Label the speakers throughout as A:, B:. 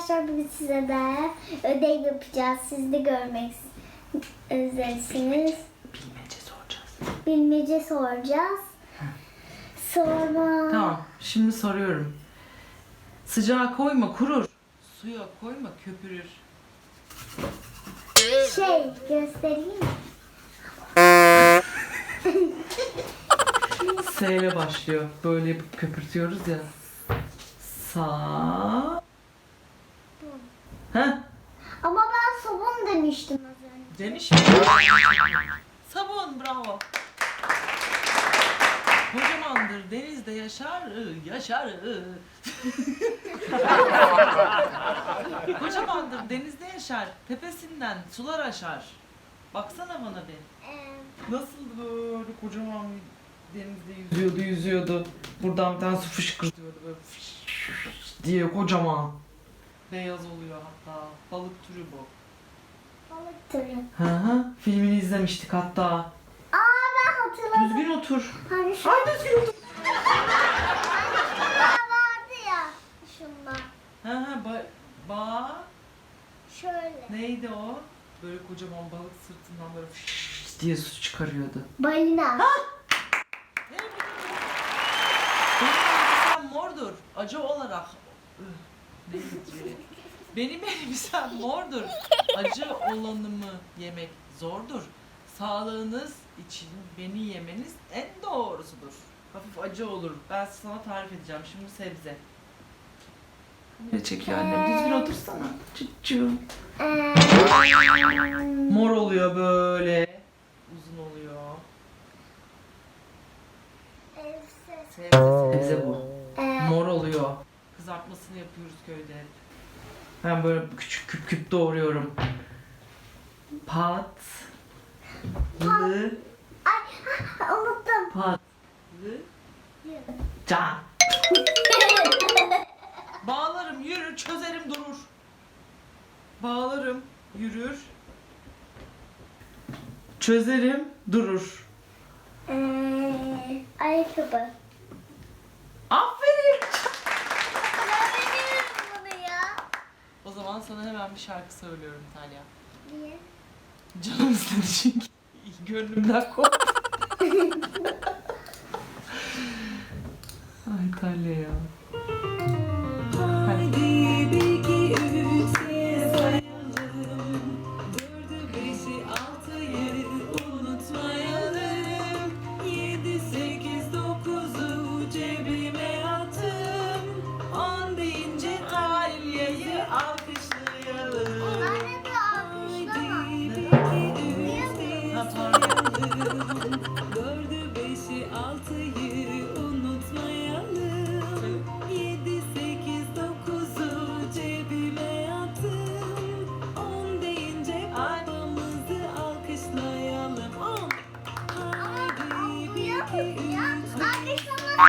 A: arkadaşlar bugün size de ödev yapacağız. Siz de görmek üzeresiniz.
B: Bilmece soracağız.
A: Bilmece soracağız. Sonra
B: Tamam. Şimdi soruyorum. Sıcağa koyma kurur. Suya koyma köpürür.
A: şey göstereyim mi?
B: S ile başlıyor. Böyle yapıp köpürtüyoruz ya. Sa.
A: Ama ben sabun demiştim az önce.
B: Demiş mi? Sabun bravo. Kocamandır denizde yaşar, yaşar. Kocamandır denizde yaşar, tepesinden sular aşar. Baksana bana bir. Nasıl böyle kocaman denizde yüzüyordu yüzüyordu. Buradan bir tane su fışkırtıyordu böyle fış diye kocaman. Beyaz oluyor hatta. Balık türü bu.
A: balık türü.
B: Hı hı. Filmini izlemiştik hatta.
A: Aa ben hatırladım.
B: Düzgün otur.
A: Hani şu
B: Ay düzgün otur.
A: vardı ya. Şundan.
B: Hı hı. Ba, ba
A: Şöyle.
B: neydi o? Böyle kocaman balık sırtından böyle fış diye su çıkarıyordu.
A: Balina.
B: Elbisem mordur. Acı olarak. Neydi? Benim elbisem mordur. Acı olanımı yemek zordur. Sağlığınız için beni yemeniz en doğrusudur. Hafif acı olur. Ben sana tarif edeceğim. Şimdi sebze. Ne çekiyor annem? Düzgün otursana.
A: Ee,
B: Mor oluyor böyle. Uzun oluyor. Sebze sebze bu. Kızartmasını yapıyoruz köyde hep. Ben böyle küçük küp küp doğruyorum. Pat. Lı.
A: ay, unuttum.
B: Pat. Lı. Can. Bağlarım yürür çözerim durur. Bağlarım yürür. Çözerim durur.
A: Ee, ayakkabı.
B: Aferin.
A: Öğreniyorum bunu ya.
B: O zaman sana hemen bir şarkı söylüyorum Talya.
A: Niye?
B: Canım istedi çünkü. Gönlümden koptu. Ay Talya ya.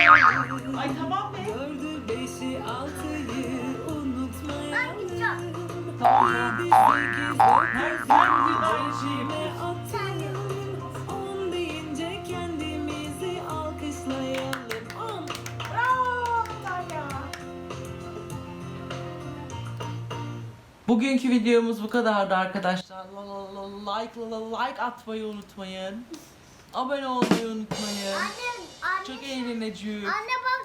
B: Ay tamam be.
C: Dördü, beşi, altıyı unutmayalım.
B: Tamam. Her
C: dokuzu
B: aynı şeyi.
C: On deyince kendimizi alkışlayalım. On.
A: Bravo Talya.
B: Bugünkü videomuz bu kadardı arkadaşlar. La la la like like atmayı unutmayın. Abone olmayı unutmayın.
A: Anne, anne,
B: Çok eğleneceğiz.
A: anne bak